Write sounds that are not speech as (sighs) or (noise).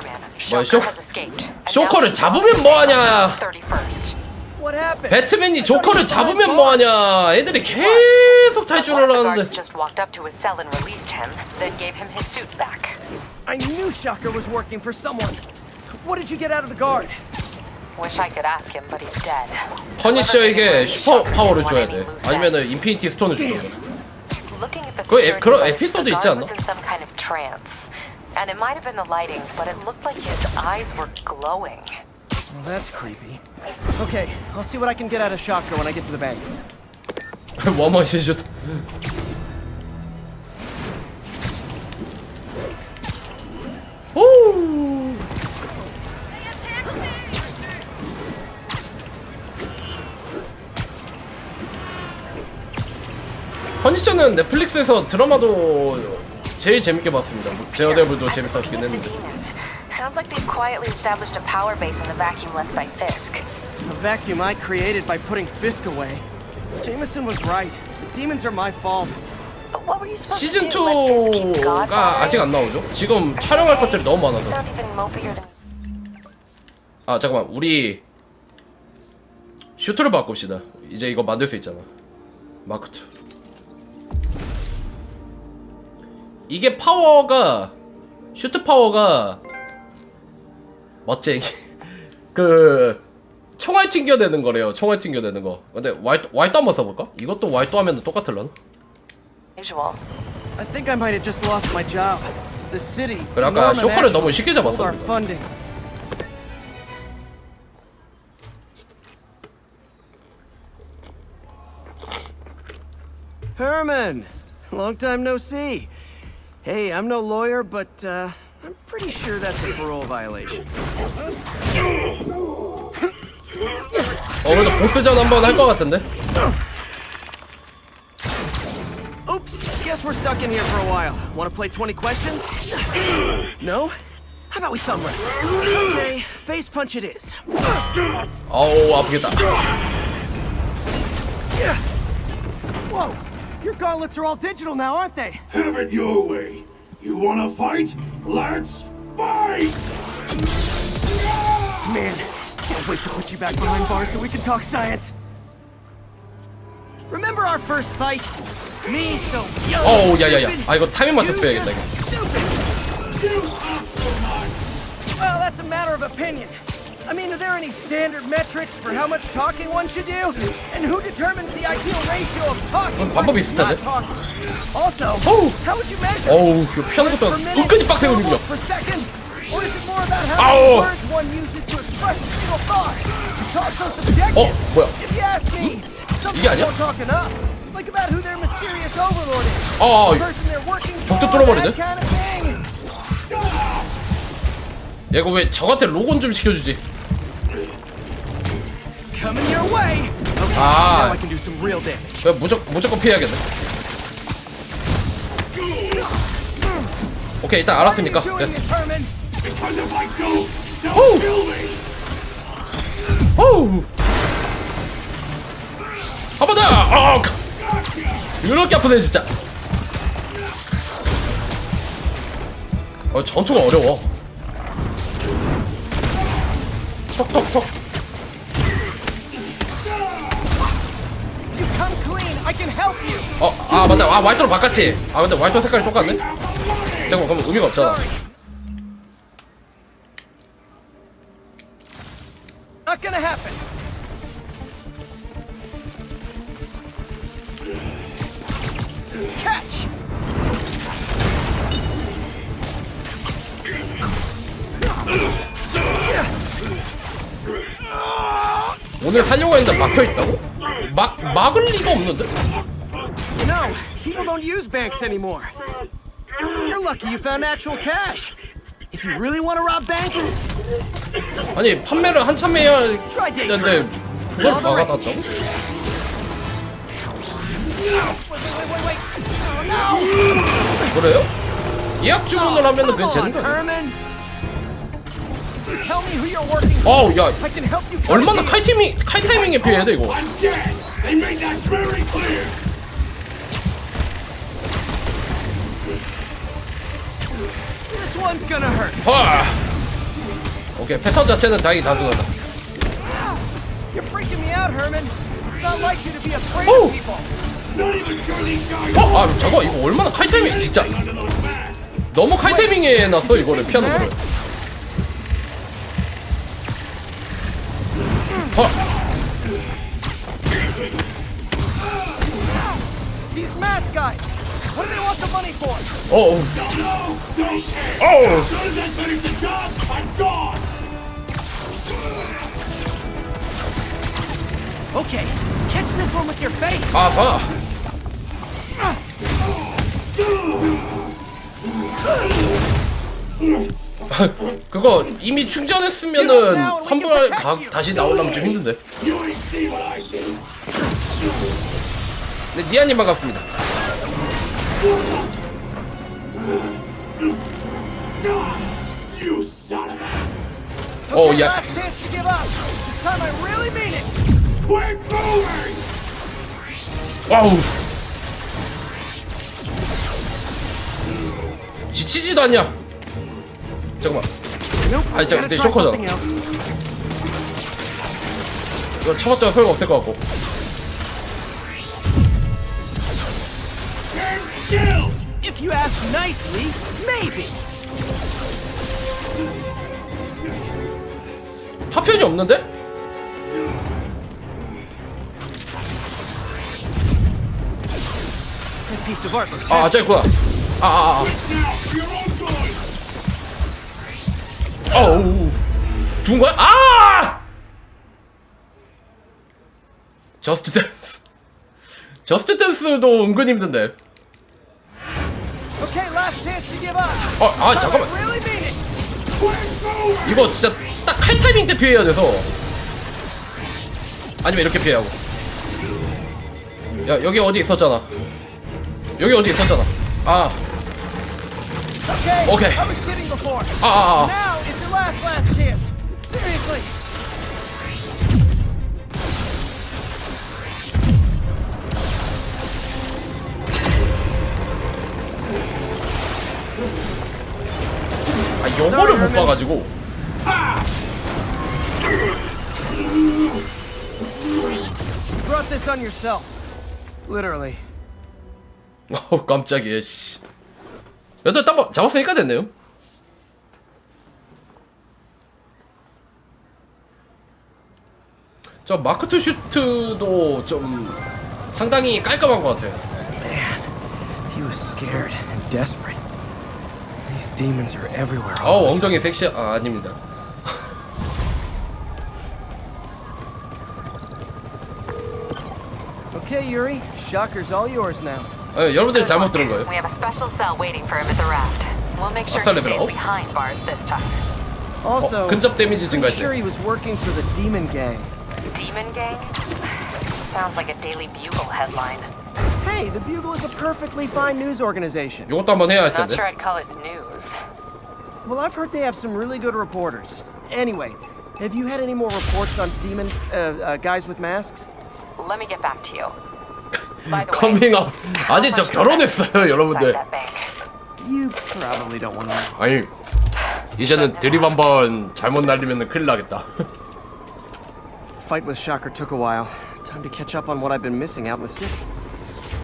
뭐야, Shocker 쇼- has escaped. And 쇼커를 잡으면 뭐하냐 31st. What happened? 배트맨이 조커를 잡으면 뭐하냐 애들이 계속 탈출을 하는데 guards just walked up to his cell and released him, then gave him his suit back. I knew Shocker was working for someone. What did you get out of the guard? Wish I could ask him, but he's dead. 퍼니셔에게 슈퍼 파워를 줘야 돼 아니면은 인피니티 스톤을 주던가 Looking at the 그 그런 에피소드 있지 않나? And it might have been the lighting, but it looked like his eyes were glowing. Well, that's creepy. Okay, I'll see what I can get out of Shocker when I get to the bank. 워머시 슛 오 퍼니셔는 넷플릭스에서 드라마도 제일 재밌게 봤습니다. 뭐, 데어데블도 재밌었긴 했는데. Demons. Sounds like they've quietly established a power base in the vacuum left by Fisk. A vacuum I created by putting Fisk away. Jameson was right. The demons are my fault. But what were you supposed 시즌 to do? Let Fisk keep 2가 Godfather? 아직 안 나오죠? 지금 촬영할 것들이 너무 You 많아서. sound even mopier than 아 잠깐만 우리 슈트를 바꿉시다. 이제 이거 만들 수 있잖아. 마크 2. 이게 파워가 슈트 파워가 멋쟁이 그 총알 튕겨내는 거래요. 총알 튕겨내는 거. 근데 와이도 와이도 한번 써볼까? 이것도 와이도 하면 똑같을라나? usual. I think I might have just lost my job. The city. 그래, 아까 쇼커를 너무 쉽게 잡았어. Herman, long time no see. Hey, I'm no lawyer, but uh, I'm pretty sure that's a parole violation. 어 그래도 보스전 한번 할 것 같은데? Oops, guess we're stuck in here for a while. Want to play 20 questions? No? How about we thumb wrestle? Okay, face punch it is. 아우 아프겠다. Whoa! Your gauntlets are all digital now, aren't they? Have it your way. You wanna fight? Let's fight! Man, can't wait to put you back behind bars so we can talk science. Remember our first fight? Me so young. 어우 야야야. stupid, 아 이거 타이밍 맞춰서 you 빼야겠다 이거. just Stupid. Well, that's a matter of opinion. I mean, are there any standard metrics for how much talking one should do? And who determines the ideal ratio of talking 그건 방법이 versus 있을 텐데. not talking? Also, 어우. how would you measure? 어우 이거 피하는 것도 Words per minute, 은근히 빡세게 움직여. syllables per second? Or is it more about how Ow. many words one uses to express a single thought? You talk so subjective. 어 뭐야? If you ask me, some 이게 people 아니야? don't talk enough. Like about who their mysterious overlord is. 아 The person they're working for, 벽도 뚫어버리네? 얘가 왜 저한테 로곤 좀 시켜주지? Coming your way. Okay, Ah. now I can do some real damage. 왜 무조건 무조건 피해야겠네. 오케이 일단 알았으니까 됐어. Herman? Me! 호우. 한번 더. 어. 이렇게 아프네 진짜. 어 전투가 어려워. You. 어, 아 맞다. 아 와이터로 바꿨지. 아 근데 와이터 색깔이 똑같네. 잠깐 그럼 의미가 없잖아. 오늘 살려고 했는데 막혀 있다고? 막 막을 리가 없는데? No, people don't use banks anymore. You're lucky you found actual cash. If you really want to rob banks, 아니 판매를 한참 해야 trade. 그걸. 막아놨다고? Oh. 그래요? 예약 주문을 하면은 그냥 되는 on, 거 아니야? 어우 야 얼마나. 칼 타이밍 칼 타이밍에 피해야 돼 이거? 아 오케이 패턴 자체는 다행히 단순하다 Oh. guys 어? 아 잠깐 이거 얼마나 칼타이밍 진짜. 너무 칼타이밍에 해놨어 이거를 피하는 거를 Huh. These masked guys. What do they want the money for? Oh. No, no, no shit. Oh. I'm gone. Okay, catch this one with your face. Uh huh. Uh. 그거 이미 충전했으면은 환불 가, 다시 나오려면 좀 힘든데. 네, 니아님 반갑습니다. 어, 야! 와우. 지치지도 않냐? 잠깐만. 아니, 저 gotta 근데 쇼커잖아. 이거 쳐봤자 소용 없을 것 같고. If you ask nicely, maybe. 파편이 없는데? Of art looks 아. 아, 아, 어우. 죽은 거야? 아! 저스트 댄스. 저스트 댄스도 은근 힘든데. 어, 아, 잠깐만. 이거 진짜 딱 칼 타이밍 때 피해야 돼서. 아니면 이렇게 피해야 하고. 야, 여기 어디 있었잖아. 여기 어디 있었잖아. 아, Okay. Okay. I was kidding before. 아, 아, 아. Your last last chance. Seriously. 아, 요거를 못 봐가지고. You brought this on yourself. Literally. 어우, 깜짝이야, 씨. 여덟 땀 잡았으니까 됐네요. 저 마크 투 슈트도 좀 상당히 깔끔한 것 같아요. He was scared and desperate. These demons are everywhere. a 엉덩이 섹시, 아, 아닙니다. sudden. Okay, Yuri. Shocker's all yours now. 아, 여러분들이 잘못 들은 거예요. We have a special cell waiting for him at the raft. We'll make sure What's that he level? stays behind bars this time. Also, 어, 근접 데미지 pretty 증가할 sure 때. he was working for the demon gang. Demon Gang? Sounds like a Daily Bugle headline. Hey, the Bugle is a perfectly fine news organization. 요것도 한번 해야 할 Not 텐데. sure I'd call it news. Well, I've heard they have some really good reporters. Anyway, have you had any more reports on demon uh, uh, guys with masks? Let me get back to you. (laughs) By the way, 커밍아웃. how 아니, 저 much 결혼했어요, investment 여러분들. inside that bank? You probably don't want to know. 아니, 이제는 (sighs) 드립 한번 잘못 날리면 큰일 나겠다. (laughs) Fight with Shocker took a while. Time to catch up on what I've been missing out in the city.